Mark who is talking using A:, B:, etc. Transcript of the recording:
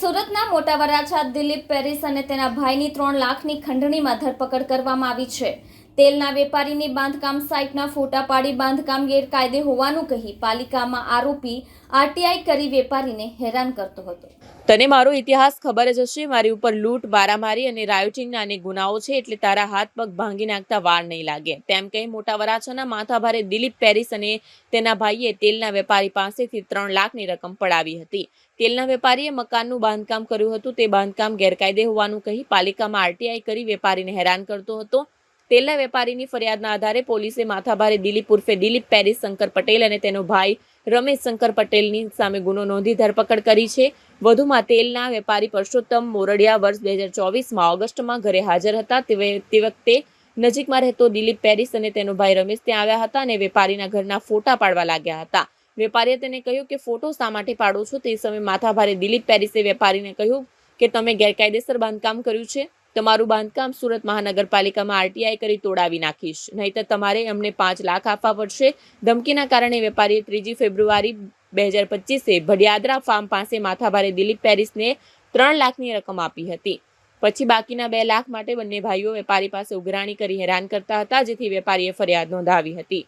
A: સુરતના મોટા વરાછા દિલીપ પેરિસ અને તેના ભાઈની ત્રણ લાખની ખંડણીમાં ધરપકડ કરવામાં આવી છે. તેલના વેપારીની બાંધકામ સાઇટના ફોટા પાડી બાંધકામ ગેરકાયદે હોવાનું કહી પાલિકામાં આરોપી આરટીઆઈ કરી વેપારીને હેરાન કરતો હતો.
B: તને મારો ઇતિહાસ ખબર જ હશે, મારી ઉપર લૂંટ મારામારી અને રાયોટિંગના અનેક ગુનાઓ છે એટલે તારા હાથ પગ ભાંગી નાખતા વાર નહીં લાગે. તેમ કહી મોટા વરાછાના માથાભારે દિલીપ પેરિસ અને તેના ભાઈએ તેલના વેપારી પાસેથી ત્રણ લાખની રકમ પડાવી હતી. તેલના વેપારીએ મકાનનું બાંધકામ કર્યું હતું, તે બાંધકામ ગેરકાયદે હોવાનું કહી પાલિકામાં આરટીઆઈ કરી વેપારીને હેરાન કરતો હતો. તેલના વેપારીની ફરિયાદના આધારે પોલીસે માથાભારે દિલીપ ઉર્ફે દિલીપ પેરિસ, શંકર પટેલ અને તેનો ભાઈ રમેશ શંકર પટેલની સામે ગુનો નોંધી ધરપકડ કરી છે. વધુમાં તેલના વેપારી પરસોત્તમ મોરડિયા વર્ષ બે હજાર ચોવીસમાં ઓગસ્ટમાં ઘરે હાજર હતા. તે વખતે નજીકમાં રહેતો દિલીપ પેરિસ અને તેનો ભાઈ રમેશ ત્યાં આવ્યા હતા અને વેપારીના ઘરના ફોટા પાડવા લાગ્યા હતા. વેપારીએ તેને કહ્યું કે, ફોટો શા માટે પાડો છો? તે સમયે માથાભારે દિલીપ પેરિસે વેપારીને કહ્યું કે, તમે ગેરકાયદેસર બાંધકામ કર્યું છે. તમારું બાંધકામ સુરત મહાનગરપાલિકામાં આરટીઆઈ કરી તોડાવી નાખીશ. નહીતર તમારે અમને પાંચ લાખ આપવા પડશે. ધમકીના કારણે વેપારીએ ત્રીજી ફેબ્રુઆરી બે હજાર પચીસે ભડિયાદરા ફાર્મ પાસે માથાભારે દિલીપ પેરિસને ત્રણ લાખની રકમ આપી હતી. પછી બાકીના બે લાખ માટે બંને ભાઈઓ વેપારી પાસે ઉઘરાણી કરી હેરાન કરતા હતા, જેથી વેપારીએ ફરિયાદ નોંધાવી હતી.